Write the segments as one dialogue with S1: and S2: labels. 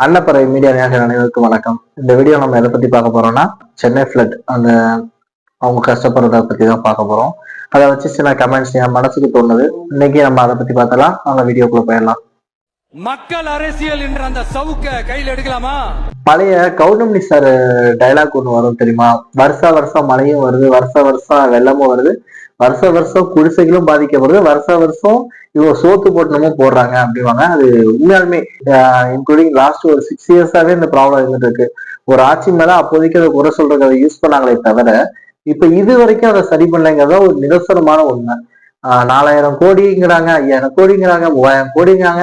S1: அன்னப்பறை media நேயர்கள் அனைவருக்கும் வணக்கம். இந்த வீடியோ நம்ம எதை பத்தி பார்க்க போறோம்னா சென்னை ஃபிளட் அந்த அவங்க கஷ்டப்படுறத பத்தி தான் பார்க்க போறோம். அதை வச்சு சில கமெண்ட்ஸ் என் மனசுக்கு தோணுது. இன்னைக்கு நம்ம அதை பத்தி பார்த்தலாம் அந்த வீடியோக்குள்ள போயிடலாம்.
S2: மக்கள் அரசியல் என்ற அந்த சவுக்க கையில் எடுக்கலாமா?
S1: பழைய கௌதமணி சார் டைலாக் ஒன்று வரும் தெரியுமா? வருஷ வருஷம் மழையும் வருது வருஷ வருஷம் வெள்ளமும் வருது. வருஷ வருஷம் குடிசைகளும் பாதிக்கப்படுது. வருஷ வருஷம் இவங்க சோத்து போட்டணமும் போடுறாங்க அப்படிவாங்க அது உண்மையாலுமே இன்க்ளூடிங் லாஸ்ட் ஒரு சிக்ஸ் இயர்ஸாவே இந்த ப்ராப்ளம் இருந்துட்டு இருக்கு. ஒரு ஆட்சி மேல அப்போதைக்கு அதை குறை சொல்றதுக்கு அதை யூஸ் பண்ணாங்களே தவிர இப்ப இது வரைக்கும் அதை சரி பண்ணலைங்கிறத ஒரு நிதர்சனமான உண்மை. நாலாயிரம் கோடிங்கிறாங்க ஐயாயிரம் கோடிங்கிறாங்க மூவாயிரம் கோடிங்கிறாங்க.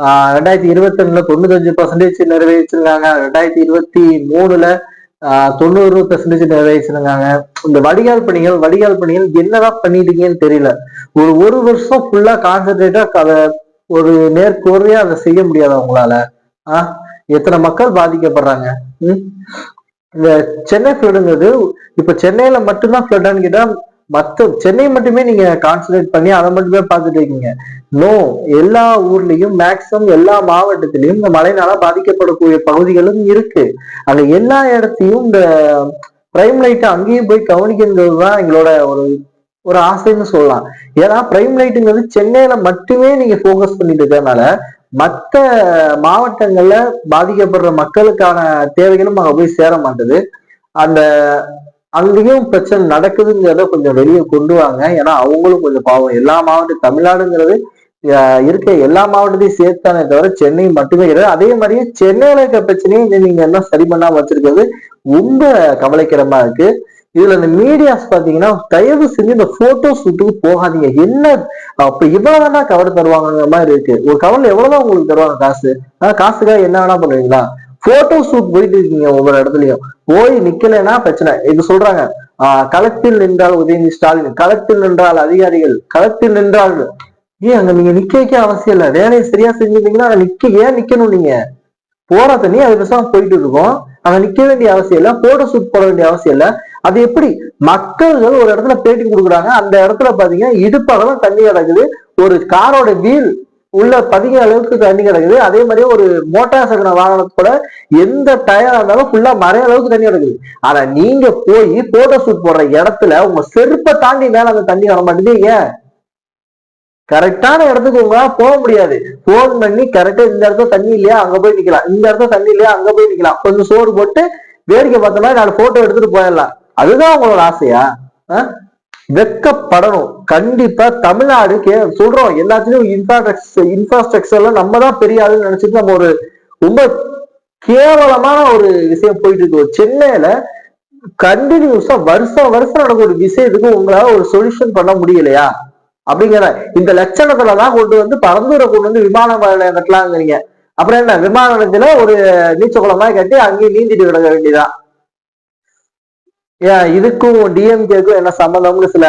S1: ஆஹ் ரெண்டாயிரத்தி இருபத்தி ரெண்டுல தொண்ணூத்தஞ்சு பர்சன்டேஜ் நிறைவேற்றிருக்காங்க. ரெண்டாயிரத்தி இருபத்தி மூணுல தொண்ணூறு பெர்சன்டேஜ் நிறைவேற்றிருக்காங்க இந்த வடிகால் பணிகள் வடிகால் பணிகள் என்னதான் பண்ணிட்டீங்கன்னு தெரியல. ஒரு ஒரு வருஷம் ஃபுல்லா கான்சென்ட்ரேட்டா அதை ஒரு நேர்கோர்வையா அதை செய்ய முடியாது அவங்களால. ஆஹ் எத்தனை மக்கள் பாதிக்கப்படுறாங்க? ம்? இந்த சென்னை ஃபிளடுங்கிறது இப்ப சென்னையில மட்டும்தான் ஃபிளட்டான்னு கேட்டா மற்ற சென்னை மட்டுமே நீங்க கான்சன்ட்ரேட் பண்ணி அதை மட்டுமே பார்த்துட்டு இருக்கீங்க. நோ எல்லா ஊர்லயும் மேக்சிமம் எல்லா மாவட்டத்திலயும் இந்த மழைனால பாதிக்கப்படக்கூடிய பகுதிகளும் இருக்கு. அங்க எல்லா இடத்தையும் இந்த பிரைம் லைட் அங்கேயும் போய் கவனிக்கிறது தான் எங்களோட ஒரு ஒரு ஆசைன்னு சொல்லலாம். ஏன்னா பிரைம் லைட்டுங்கிறது சென்னையில மட்டுமே நீங்க ஃபோக்கஸ் பண்ணிட்டு இருக்கிறதுனால மற்ற மாவட்டங்கள்ல பாதிக்கப்படுற மக்களுக்கான தேவைகளும் அங்க போய் சேர மாட்டேது. அந்த அங்கேயும் பிரச்சனை நடக்குதுங்கிறத கொஞ்சம் வெளியே கொண்டு வாங்க. ஏன்னா அவங்களும் கொஞ்சம் பாவம். எல்லா மாவட்டம் தமிழ்நாடுங்கிறது இருக்க எல்லா மாவட்டத்தையும் சேர்த்தானே தவிர சென்னை மட்டுமே கிடையாது அதே மாதிரியே சென்னையில இருக்க பிரச்சனையும் நீங்க என்ன சரி பண்ணாம வச்சிருக்கிறது ரொம்ப கவலைக்கிடமா இருக்கு. இதுல இந்த மீடியாஸ் பாத்தீங்கன்னா தயவு செஞ்சு இந்த போட்டோ ஷூட்டுக்கு போகாதீங்க. என்ன அப்ப இவ்வளவுதானா கவர் தருவாங்கிற மாதிரி இருக்கு. ஒரு கவர்ல எவ்வளவுதான் உங்களுக்கு தருவாங்க காசு? ஆனா காசுக்காக என்ன வேணா பண்ணுவீங்களா? போட்டோ ஷூட் போயிட்டு இருக்கீங்க ஒவ்வொரு இடத்துலயும். போய் நிக்கலைன்னா பிரச்சனை. இது சொல்றாங்க. ஆஹ் களத்தில் நின்றால் உதயநிதி ஸ்டாலின் களத்தில் நின்றால் அதிகாரிகள் களத்தில் நின்றால் ஏன் அங்க நீங்க நிக்க வைக்க அவசியம் இல்லை? வேலையை சரியா செஞ்சிருந்தீங்கன்னா அங்க நிக்க ஏன் நிக்கணும் நீங்க? போற தண்ணி அது பேசாம போயிட்டு இருக்கோம். அங்க நிக்க வேண்டிய அவசியம் இல்ல. போட்டோ ஷூட் போட வேண்டிய அவசியம் இல்ல. அது எப்படி? மக்கள்கள் ஒரு இடத்துல பேட்டி கொடுக்குறாங்க. அந்த இடத்துல பாத்தீங்கன்னா இடுப்பளவு தண்ணி கிடக்குது. ஒரு காரோட வீல் உள்ள பதிக அளவுக்கு தண்ணி கிடக்குது. அதே மாதிரியே ஒரு மோட்டார் சக்கர வாகனத்தோட எந்த டயரா இருந்தாலும் ஃபுல்லா மறைய அளவுக்கு தண்ணி கிடக்குது. ஆனா நீங்க போய் போட்டோ ஷூட் போடுற இடத்துல உங்க செருப்பை தாண்டி மேல அந்த தண்ணி வர மாட்டேங்குது ஏன்? கரெக்டான இடத்துக்கு உங்களால போக முடியாது. போன் பண்ணி கரெக்டா இந்த இடத்துல தண்ணி இல்லையா? அங்க போய் நிக்கலாம். இந்த இடத்துல தண்ணி இல்லையா? அங்க போய் நிக்கலாம். கொஞ்சம் சோறு போட்டு வேடிக்கை பார்த்த மாதிரி நாலு போட்டோ எடுத்துட்டு போயிடலாம். அதுதான் உங்களோட ஆசையா? ஆ? வெக்கப்படணும். கண்டிப்பா தமிழ்நாடு கே சொல்றோம் எல்லாத்துலயும் இன்ஃப்ராஸ்ட்ரக்சர் இன்ஃப்ராஸ்ட்ரக்சர்ல நம்ம தான் பெரிய ஆளுன்னு நினைச்சிட்டு நம்ம ஒரு ரொம்ப கேவலமான ஒரு விஷயம் போயிட்டு இருக்கு. சென்னையில கண்டினியூஸா வருஷம் வருஷம் நடக்கும் ஒரு விஷயத்துக்கு உங்களால ஒரு சொல்யூஷன் பண்ண முடியலையா? அப்படிங்கிற இந்த லட்சணத்துலதான் கொண்டு வந்து பரந்தூரை கொண்டு வந்து விமான நிலையம் கட்டலாங்கிறீங்க. அப்புறம் என்ன விமான நிலையத்துல ஒரு நீச்சல் குளமா கட்டி அங்கேயும் நீந்திட்டு கிடக்க வேண்டியதான் இதுக்கும் டிஎம்கேக்கும் என்ன சம்பந்தம்னு சில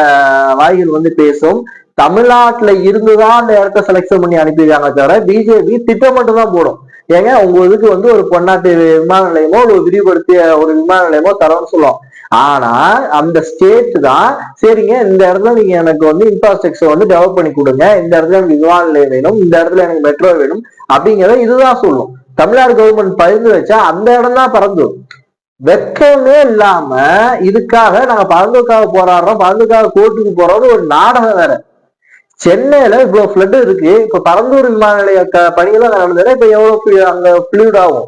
S1: வாய்கள் வந்து பேசும். தமிழ்நாட்டுல இருந்துதான் அந்த இடத்த செலக்ஷன் பண்ணி அனுப்பியிருக்காங்க தவிர பிஜேபி திட்டம் மட்டும் தான் போடும். ஏங்க உங்க இதுக்கு வந்து ஒரு பொன்னாட்டு விமான நிலையமோ ஒரு விரிவுபடுத்திய ஒரு விமான நிலையமோ தரோம்னு சொல்லுவோம். ஆனா அந்த ஸ்டேட் தான் சரிங்க இந்த இடத்துல நீங்க எனக்கு வந்து இன்ஃப்ராஸ்ட்ரக்சர் வந்து டெவலப் பண்ணி கொடுங்க. இந்த இடத்துல எனக்கு விமான நிலையம் வேணும் இந்த இடத்துல எனக்கு மெட்ரோ வேணும் அப்படிங்கிறத இதுதான் சொல்லும். தமிழ்நாடு கவர்மெண்ட் பகிர்ந்து வச்சா அந்த இடம் தான் பறந்துடும் வெக்கமே இல்லாம இதுக்காக நாங்க பழந்துக்காக போராடுறோம் பறந்துக்காக கோர்ட்டுக்கு போறோம்னு ஒரு நாடகம் வேற. சென்னையில இவ்வளவு ஃபிளட் இருக்கு. இப்ப பரந்தூர் விமான நிலைய க- பணியெல்லாம் நடந்ததுன்னா இப்ப எவ்வளவு அங்க ஃபிளூட் ஆகும்?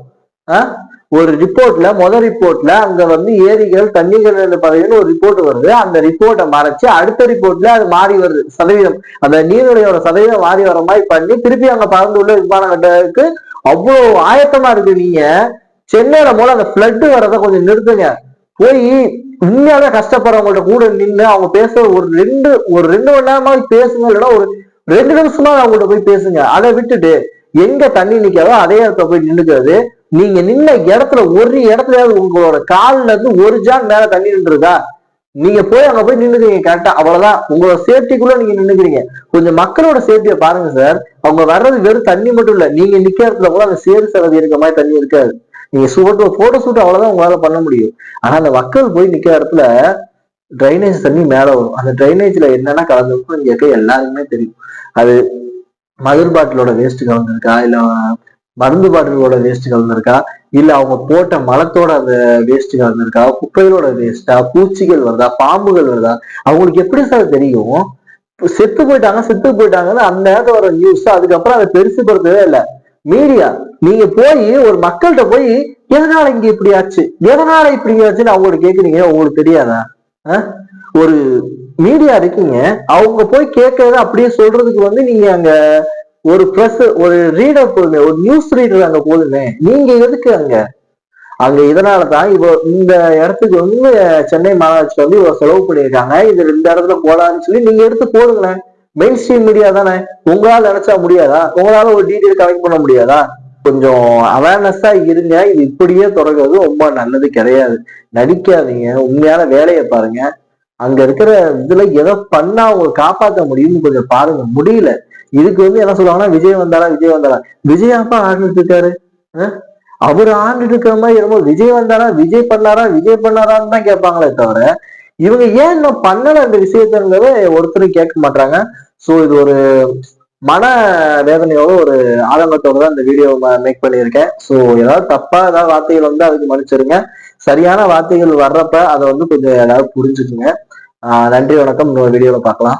S1: ஆ? ஒரு ரிப்போர்ட்ல முதல் ரிப்போர்ட்ல அங்க வந்து ஏரிகள் தண்ணிகள் பதவின்னு ஒரு ரிப்போர்ட் வருது. அந்த ரிப்போர்ட்டை மறைச்சு அடுத்த ரிப்போர்ட்ல அது மாறி வருது. சதவீதம். அந்த நீர்நிலையோட சதவீதம் மாறி வர மாதிரி பண்ணி திருப்பி அங்க பறந்துள்ள விமான கட்டத்துக்கு அவ்வளவு ஆயத்தமா இருக்கு நீங்க. சென்னையில போல அந்த பிளட் வரதை கொஞ்சம் நிறுத்துங்க. போய் உண்மையாவே கஷ்டப்படுறவங்கள்ட்ட கூட நின்று அவங்க பேச ஒரு ரெண்டு ஒரு ரெண்டு மணி நேரமாவது பேசுங்க இல்லைன்னா ஒரு ரெண்டு நிமிஷமா அவங்கள்ட்ட போய் பேசுங்க. அதை விட்டுட்டு எங்க தண்ணி நிக்காதோ அதே இடத்துல போய் நின்றுக்கிறது நீங்க நின்ன இடத்துல ஒரு இடத்துலயாவது உங்களோட கால்ல இருந்து ஒரு ஜான் மேல தண்ணி நின்றுருக்கா நீங்க போய் அங்க போய் நின்னுக்கிறீங்க கரெக்டா அவ்வளவுதான். உங்களோட சேஃப்டிக்குள்ள நீங்க நின்னுக்கிறீங்க. கொஞ்சம் மக்களோட சேஃப்டியை பாருங்க சார் அவங்க வர்றது வெறும் தண்ணி மட்டும் இல்ல நீங்க நிக்க இடத்துல கூட அந்த சேறு சகதி இருக்க மாதிரி தண்ணி இருக்காது. நீங்க சூட்டோ போட்டோ ஷூட் அவ்வளவுதான் உங்களால பண்ண முடியும். ஆனா அந்த மக்கள் போய் நிக்கிற இடத்துல ட்ரைனேஜ் தண்ணி மேல வரும். அந்த ட்ரைனேஜ்ல என்னென்ன கலந்துருக்குன்னு கேட்க எல்லாருக்குமே தெரியும். அது மதுர் பாட்டிலோட வேஸ்ட் கலந்துருக்கா? இல்ல மருந்து பாட்டிலோட வேஸ்ட் கலந்துருக்கா? இல்ல அவங்க போட்ட மலத்தோட அந்த வேஸ்ட் கலந்துருக்கா? குப்பைகளோட வேஸ்டா பூச்சிகள் வருதா? பாம்புகள் வருதா? அவங்களுக்கு எப்படி சார் தெரியும்? செத்து போயிட்டாங்க செத்து போயிட்டாங்கன்னு அந்த நேரத்தில் வர நியூஸ் அதுக்கப்புறம் அதை பெருசுப்படுத்தவே இல்லை. மீடியா நீங்க போய் ஒரு மக்கள்கிட்ட போய் எதனால இங்க இப்படி ஆச்சு? எதனால இப்படி ஆச்சுன்னு அவங்களுக்கு கேக்குறீங்க. உங்களுக்கு தெரியாதா? ஒரு மீடியா இருக்கீங்க. அவங்க போய் கேட்கறத அப்படியே சொல்றதுக்கு வந்து நீங்க அங்க ஒரு ப்ரெஸ் ஒரு ரீடர் போதுமே ஒரு நியூஸ் ரீடர் அங்க போதுமே. நீங்க எதுக்கு அங்க? அங்க இதனாலதான் இப்போ இந்த இடத்துக்கு வந்து சென்னை மாநகராட்சி வந்து இவ்வளவு செலவு பண்ணியிருக்காங்க. இது இந்த இடத்துல போடான்னு சொல்லி நீங்க எடுத்து போடுங்களேன். மெயின் ஸ்ட்ரீம் மீடியா தானே. உங்களால நினைச்சா முடியாதா? உங்களால ஒரு டீட்டெயில் கலெக்ட் பண்ண முடியாதா? கொஞ்சம் அவேர்னஸா இருங்க. இது இப்படியே தொடங்குறது ரொம்ப நல்லது கிடையாது. நடிக்காதீங்க. உண்மையான வேலையை பாருங்க. அங்க இருக்கிற இதுல எதை பண்ணா அவங்க காப்பாத்த முடியும்னு கொஞ்சம் பாருங்க. முடியல. இதுக்கு வந்து என்ன சொல்லுவாங்கன்னா விஜய் வந்தாரா? விஜய் வந்தாரா? விஜய் அப்பா ஆடிட்டு இருக்காரு. அவர் ஆண்டுட்டு இருக்கிற மாதிரி என்னமோ விஜய் வந்தாரா? விஜய் பண்ணாரா? விஜய் பண்ணாரான்னு தான் கேட்பாங்களே தவிர இவங்க ஏன் இன்னும் பண்ணல அந்த விஷயத்தங்கிறத ஒருத்தரும் கேட்க மாட்டாங்க சோ இது ஒரு மன வேதனையோட ஒரு ஆதங்கத்தோட தான் இந்த வீடியோ மேக் பண்ணியிருக்கேன். ஸோ ஏதாவது தப்பா ஏதாவது வார்த்தைகள் வந்து அதுக்கு மன்னிச்சிருங்க. சரியான வார்த்தைகள் வர்றப்ப அதை வந்து கொஞ்சம் ஏதாவது புரிஞ்சுக்குங்க. நன்றி வணக்கம். இன்னொரு வீடியோவில் பார்க்கலாம்.